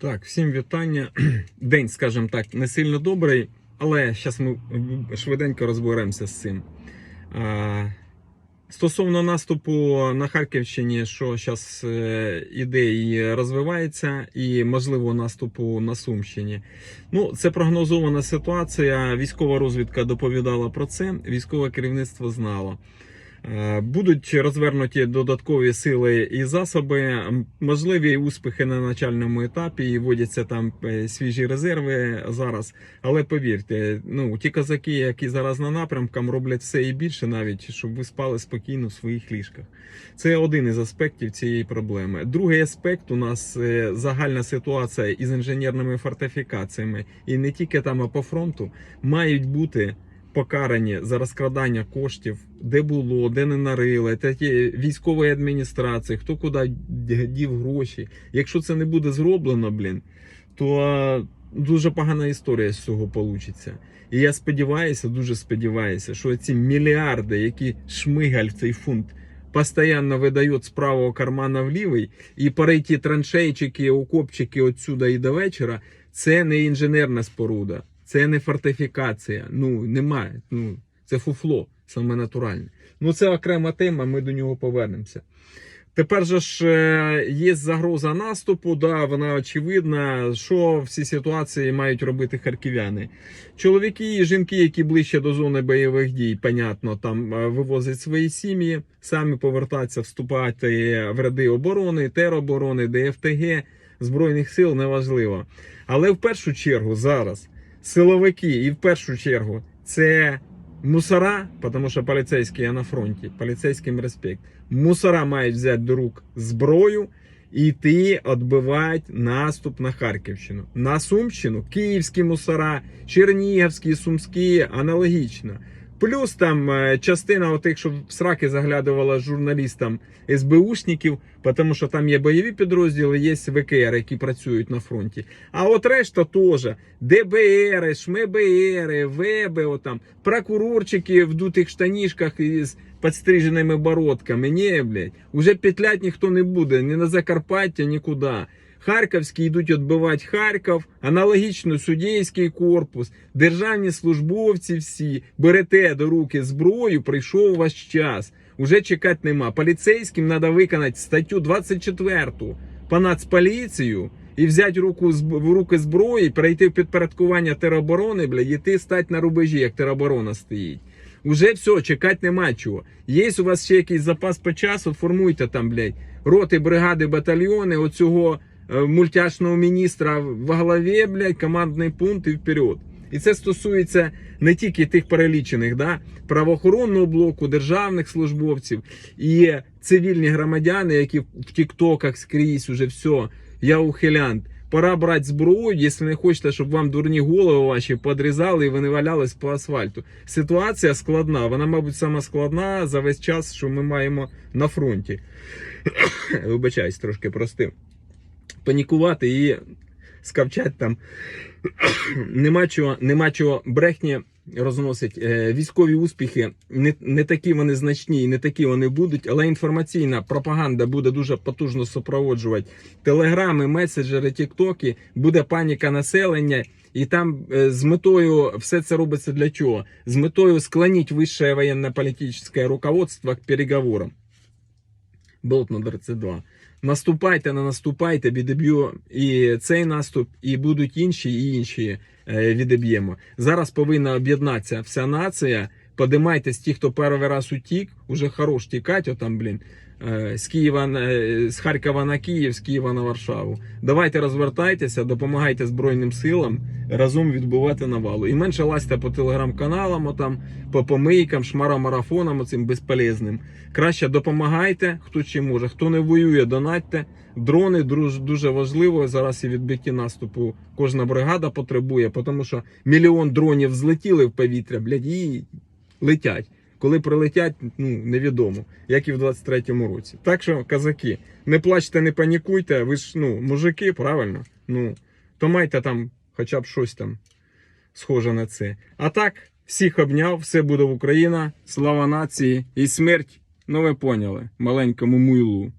Так, всім вітання. День, скажімо так, не сильно добрий, але зараз ми швиденько розберемося з цим. Стосовно наступу на Харківщині, що зараз іде і розвивається, і можливо наступу на Сумщині. Ну, це прогнозована ситуація. Військова розвідка доповідала про це. Військове керівництво знало. Е, Будуть розвернуті додаткові сили і засоби, можливі успіхи на начальному етапі, і вводяться там е, свіжі резерви зараз. Але повірте, ну ті козаки, які зараз на напрямкам, роблять все і більше, навіть щоб ви спали спокійно в своїх ліжках. Це один із аспектів цієї проблеми. Другий аспект у нас е, загальна ситуація із інженерними фортифікаціями, і не тільки там, а по фронту мають бути покарані за розкрадання коштів, де було, де не нарили, такі військової адміністрації, хто куди дів гроші. Якщо це не буде зроблено, блін, то дуже погана історія з цього получиться. І я сподіваюся, дуже сподіваюся, що ці мільярди, які шмигаль цей фунт постоянно видає з правого кармана в лівий, і перейти траншейчики, окопчики отсюда і до вечора, це не інженерна споруда. Це не фортифікація. Ну немає. Ну це фуфло, саме натуральне. Ну це окрема тема. Ми до нього повернемося. Тепер же ж е, є загроза наступу. Да, вона очевидна. Що в цій ситуації мають робити харків'яни? Чоловіки і жінки, які ближче до зони бойових дій, понятно, там е, вивозять свої сім'ї, самі повертаються, вступати в ряди оборони, тероборони, ДФТГ, збройних сил неважливо. Але в першу чергу зараз силовики, і в першу чергу це мусора, тому що поліцейські є на фронті, поліцейським респект. Мусора мають взяти до рук зброю і йти відбивати наступ на Харківщину. На Сумщину київські мусора, чернігівські, сумські, аналогічно. Плюс там е, частина отих, що в сраки заглядувала журналістам СБУшників, тому що там є бойові підрозділи, є ВКР, які працюють на фронті. А от решта теж ДБР, ШМБР, ВЕБ, отам, прокурорчики в дутих штанішках із підстриженими бородками. Ні, блядь, уже петлять ніхто не буде, ні на Закарпаття, нікуди. Харківські йдуть відбивати Харків, аналогічно суддійський корпус, державні службовці всі, берете до руки зброю, прийшов ваш час. Уже чекати нема. Поліцейським треба виконати статтю 24 по нацполіцію і взяти руку в руки зброї, перейти в підпорядкування тероборони, бля, і ти стати на рубежі, як тероборона стоїть. Уже все, чекати нема чого. Є у вас ще якийсь запас по часу, формуйте там, блядь, роти, бригади, батальйони, оцього мультяшного міністра в голові, блядь, командний пункт і вперед. І це стосується не тільки тих перелічених, да, правоохоронного блоку, державних службовців і цивільні громадяни, які в тіктоках скрізь уже все, я ухилянт. Пора брати зброю, якщо не хочете, щоб вам дурні голови ваші подрізали і вони валялись по асфальту. Ситуація складна. Вона, мабуть, сама складна за весь час, що ми маємо на фронті. Вибачаюсь, трошки простив. Панікувати і скавчать там. нема чого, нема чого брехні розносить. Е, військові успіхи не, не такі вони значні і не такі вони будуть, але інформаційна пропаганда буде дуже потужно супроводжувати телеграми, меседжери, тіктоки, буде паніка населення. І там е, з метою все це робиться для чого? З метою склонити вищее военно-політичне руководство к переговорам. Болт на 32. Наступайте, не наступайте, відіб'ю і цей наступ, і будуть інші, і інші е, відіб'ємо. Зараз повинна об'єднатися вся нація. Подимайтесь ті, хто перший раз утік, уже хорош тікать, отам, блін, з Києва на- е, з Харкова на Київ, з Києва на Варшаву. Давайте розвертайтеся, допомагайте Збройним силам разом відбувати навалу. І менше лазьте по телеграм-каналам, отам, по помийкам, шмарамарафонам оцим безполезним. Краще допомагайте, хто чим може. Хто не воює, донатьте. Дрони дуже важливо. Зараз і відбитті наступу кожна бригада потребує, тому що мільйон дронів злетіли в повітря, блядь, і летять. Коли прилетять, ну невідомо, як і в 23-му році. Так що, казаки, не плачте, не панікуйте. Ви ж ну, мужики, правильно? Ну, то майте там хоча б щось там схоже на це. А так, всіх обняв, все буде в Україна, слава нації і смерть. Ну ви поняли, маленькому муйлу.